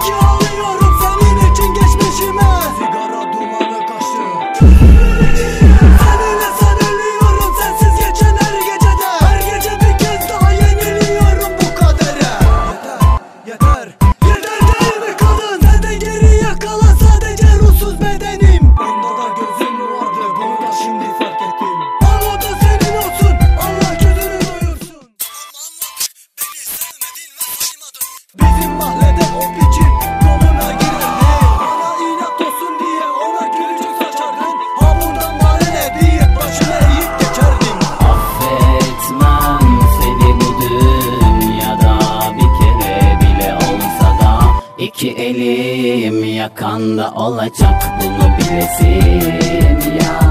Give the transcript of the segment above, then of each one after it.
ki ağlıyorum senin için geçmişime güzelim Yakanda olacak. Bunu bilesin ya.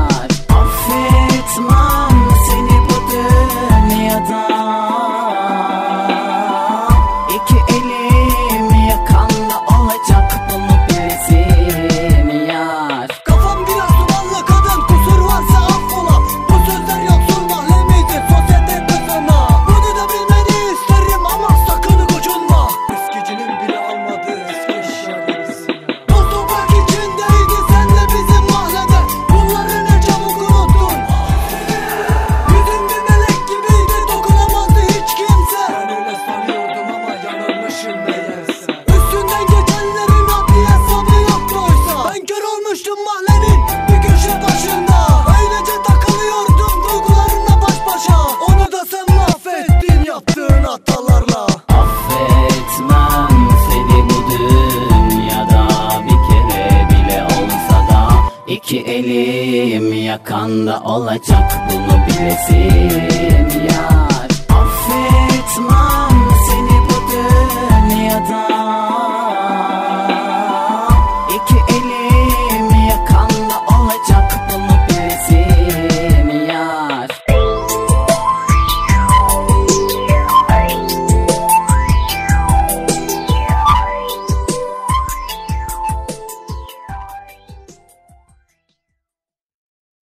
güzelim Yakanda olacak bunu bilesin ya.